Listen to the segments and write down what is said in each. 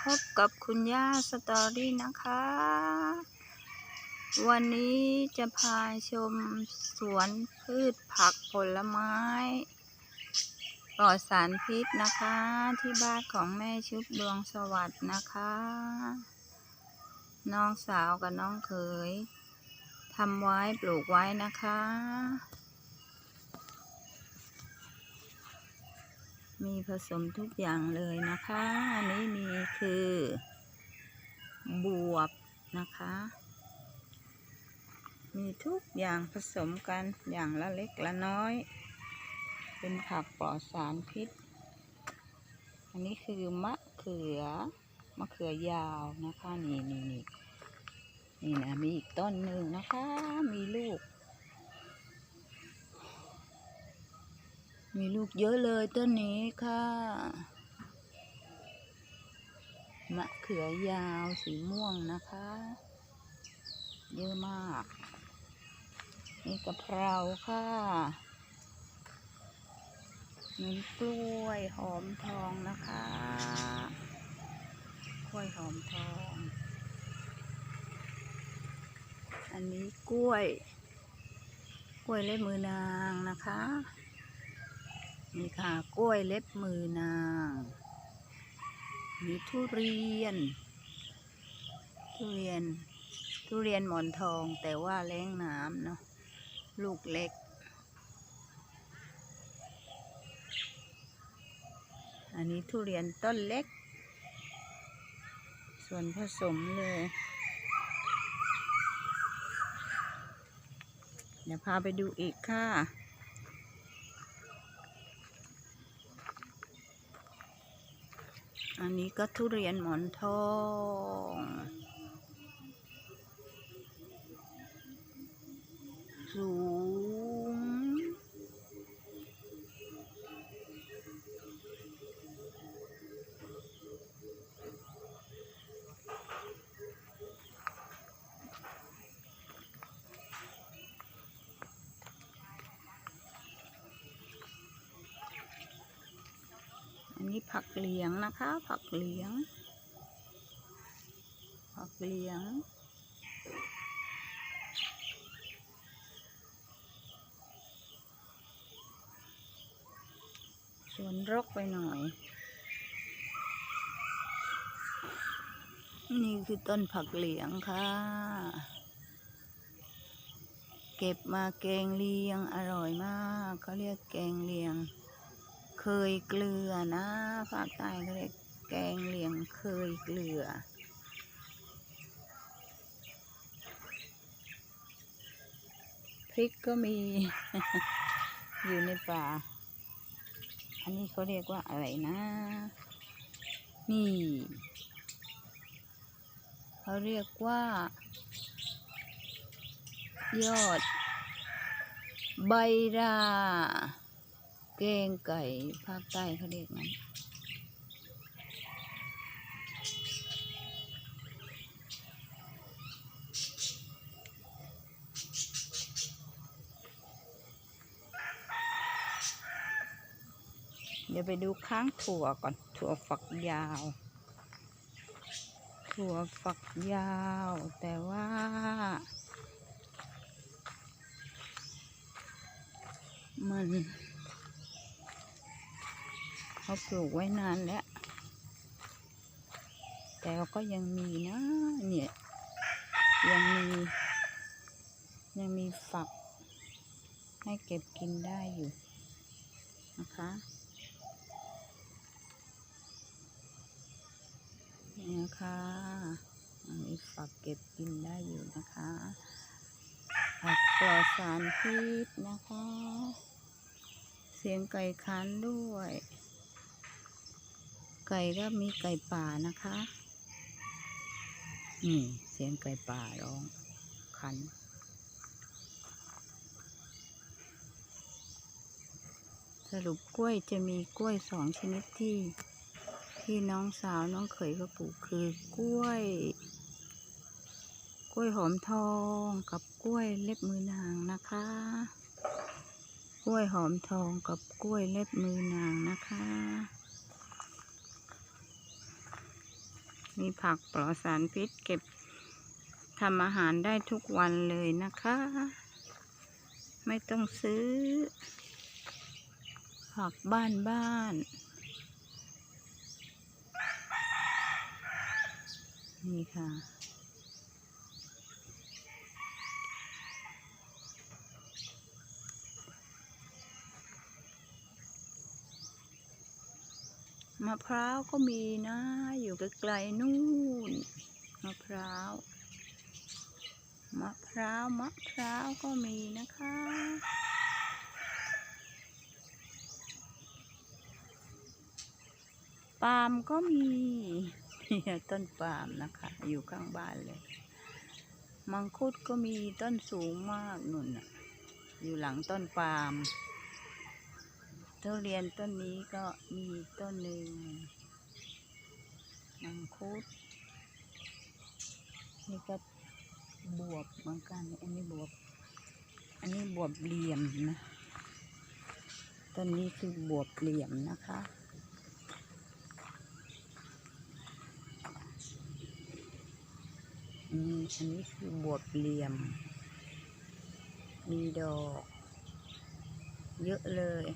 พบกับคุณย่าสตอรี่นะคะ วันนี้จะพาชมสวนพืชผักผลไม้ปลอดสารพิษนะคะ ที่บ้านของแม่ชุบดวงสวัสดิ์นะคะ น้องสาวกับน้องเขยทำไว้ปลูกไว้นะคะ มีผสมทุกอย่างเลยนะคะ อันนี้มีคือ บวบนะคะ มีทุกอย่างผสมกันอย่างละเล็กละน้อย เป็นผักปลอดสารพิษ อันนี้คือมะเขือ มะเขือยาวนะคะ นี่นี่นี่นี่นะมีอีกต้นหนึ่งนะคะ มีลูก มีลูกเยอะเลยต้นนี้ค่ะ มะเขือยาวสีม่วงนะคะ เยอะมาก นี่กะเพราค่ะมีกล้วยหอมทองนะคะ กล้วยหอมทอง อันนี้กล้วย กล้วยเล็บมือนางนะคะ นี่ค่ะ กล้วยเล็บมือนาง มีทุเรียน ทุเรียน ทุเรียนหมอนทองแต่ว่าแรงน้ำเนาะ ลูกเล็ก อันนี้ทุเรียนต้นเล็ก ส่วนผสมเลย เดี๋ยวพาไปดูอีกค่ะ อั นี้ก็ทุเรียนหมอนทองสู อั นี้ผักเหลียงนะคะ ผักเหลียง ผักเหลียง สวนรกไปหน่อย นี่คือต้นผักเหลียงค่ะ เก็บมาแกงเลียงอร่อยมากเขาเรียกแกงเลียง เคยเกลือนะภาคใต้เขาเรียกแกงเลียงเคยเกลือ พริกก็มี อยู่ในป่า อันนี้เขาเรียกว่าอะไรนะ นี่เขาเรียกว่า ยอด ใบรา แกงไก่ภาคใต้เขาเรียกนั้นเดี๋ยวไปดูค้างถั่วก่อน ถั่วฝักยาว ถั่วฝักยาว แต่ว่า มัน เขาปลูกไว้นานแล้ว แต่ก็ยังมีนะเนี่ย ยังมี ยังมีฝัก ให้เก็บกินได้อยู่นะคะนี่นะคะมีฝักเก็บกินได้อยู่นะคะผักปลอดสารพิษนะคะ เสียงไก่คันด้วย ไก่ก็มีไก่ป่านะคะนี่เสียงไก่ป่าร้องคัน สรุปกล้วยจะมีกล้วยสองชนิดที่ที่น้องสาวน้องเขยก็ปลูกคือกล้วย กล้วยหอมทองกับกล้วยเล็บมือนางนะคะ กล้วยหอมทองกับกล้วยเล็บมือนางนะคะ มีผักปลอดสารพิษเก็บทำอาหารได้ทุกวันเลยนะคะ ไม่ต้องซื้อ ผักบ้านบ้านนี่ค่ะ มะพร้าวก็มีนะ อยู่ไกลๆนู่นมะพร้าวมะพร้าวมะพร้าวก็มีนะคะ ปาล์มก็มีเนี่ยต้นปาล์มนะคะ อยู่ข้างบ้านเลย มังคุดก็มีต้นสูงมากนุ่นน่ะอยู่หลังต้นปาล์ม ทุเรียนต้นนี้ก็มีต้นหนึ่งมังคุด นี่ก็บวบเหมือนกัน อันนี้บวบ อันนี้บวบเหลี่ยมนะ ต้นนี้คือบวบเหลี่ยมนะคะอืมอันนี้คือบวบเหลี่ยม มีดอก เยอะเลย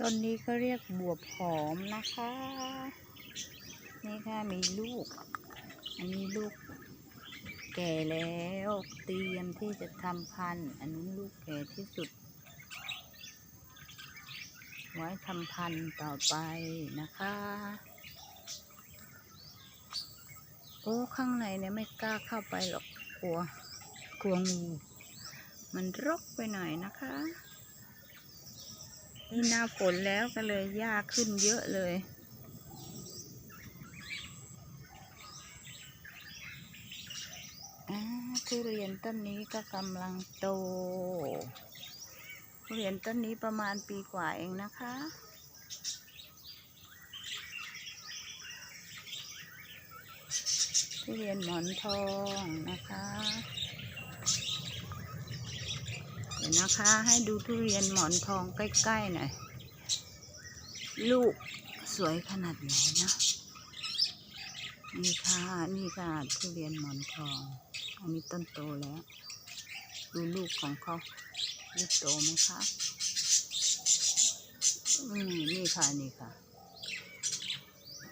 ต้นนี้เขาเรียกบวบหอมนะคะ นี่ค่ะมีลูก อันนี้ลูกแก่แล้วเตรียมที่จะทำพันธุ์ อันนี้ลูกแก่ที่สุด ไว้ทำพันธุ์ต่อไปนะคะ โอ้ข้างในเนี่ยไม่กล้าเข้าไปหรอกกลัวกลัวงูมันรกไปหน่อยนะคะ นี่หน้าฝนแล้วก็เลยหญ้าขึ้นเยอะเลยอ่าทุเรียนต้นนี้ก็กำลังโต ทุเรียนต้นนี้ประมาณปีกว่าเองนะคะทุเรียนหมอนทองนะคะ นะคะ ให้ดูทุเรียนหมอนทองใกล้ๆหน่อย ลูกสวยขนาดไหนนะ นี่ค่ะ นี่ค่ะทุเรียนหมอนทอง อันนี้ต้นโตแล้ว ดูลูกของเขาลูกโตไหมคะอืมนี่ค่ะ นี่ค่ะ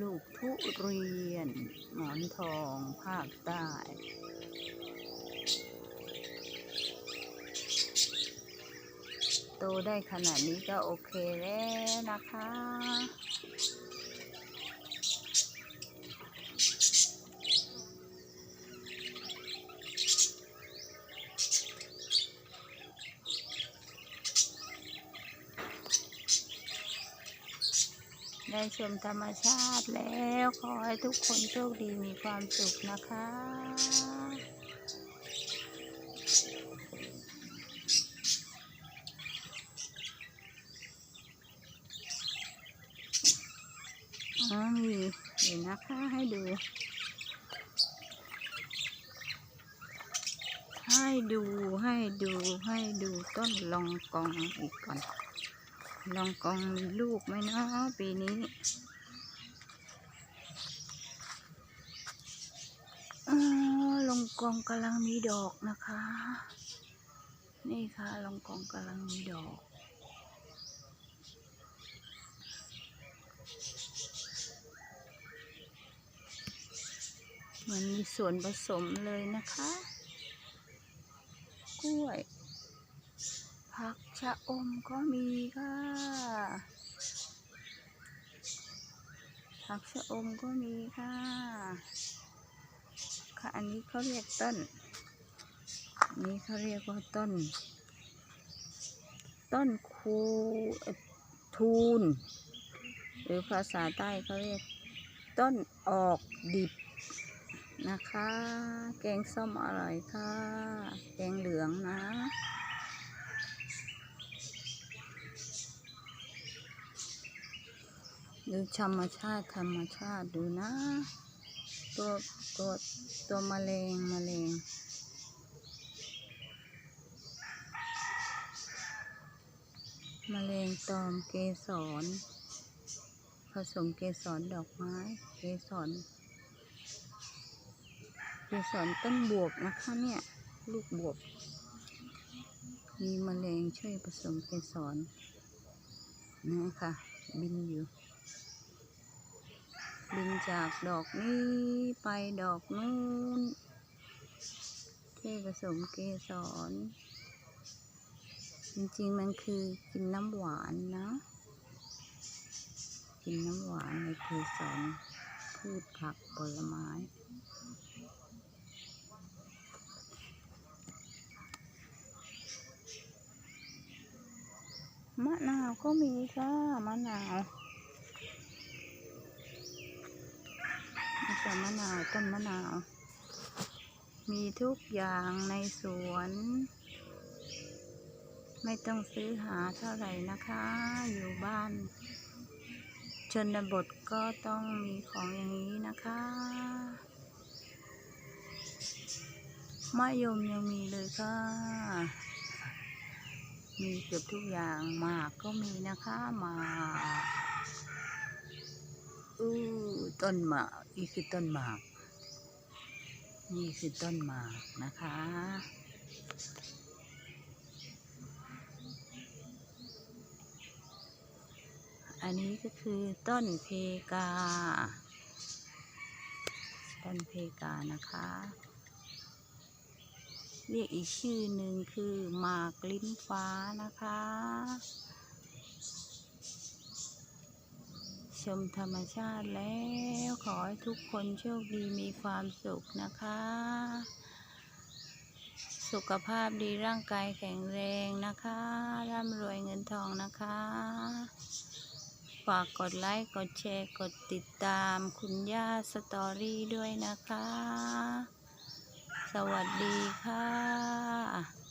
ลูกทุเรียนหมอนทองภาคใต้ ตได้ขนาดนี้ก็โอเคแล้วนะคะ ได้ชมธรรมชาติแล้ว ขอให้ทุกคนโชคดีมีความสุขนะคะ อ๋อมีเดี๋ยวนะคะให้ดู ให้ดูให้ดูให้ดูต้นลองกองอีกก่อน ลองกองมีลูกไหมเนาะปีนี้ลองกองกำลังมีดอกนะคะ นี่ค่ะลองกองกำลังมีดอก มันมีส่วนผสมเลยนะคะ กล้วย ผักชะอมก็มีค่ะ ผักชะอมก็มีค่ะ ค่ะอันนี้เขาเรียกต้น อันนี้เขาเรียกว่าต้น ต้นคูทูน หรือภาษาใต้เขาเรียกต้นออกดิบ นะคะ แกงส้มอร่อยค่ะ แกงเหลืองนะ ดูธรรมชาติธรรมชาติดูนะ ตัวตัวตัวแมลงแมลงแมลงตอมเกสรผสมเกสรดอกไม้ เกสร เกสรต้นบวบนะคะเนี่ย ลูกบวบ มีแมลงช่วยผสมเกสรนะคะบินอยู่ บินจากดอกนี้ไปดอกนู้นช่วยผสมเกสรจริงๆมันคือกินน้ำหวานนะ กินน้ำหวานในเกสรพืชผักผลไม้ มะนาวก็มีค่ะมะนาวนี่แต่มะนาวต้นมะนาว มีทุกอย่างในสวน ไม่ต้องซื้อหาเท่าไหร่นะคะ อยู่บ้านชนบทก็ต้องมีของอย่างนี้นะคะ มะยมยังมีเลยค่ะ มีเกือบทุกอย่างหมากก็มีนะคะหมากอู้ต้นหมากนี่คือต้นหมาก นี่คือต้นหมากนะคะ อันนี้ก็คือต้นเพกา ต้นเพกานะคะ เรียกอีกชื่อหนึ่งคือหมากลิ้นฟ้านะคะ ชมธรรมชาติแล้วขอให้ทุกคนโชคดีมีความสุขนะคะ สุขภาพดีร่างกายแข็งแรงนะคะ ร่ำรวยเงินทองนะคะฝากกดไลค์ กดแชร์ กดติดตามคุณย่าสตอรี่ด้วยนะคะ สวัสดีค่ะ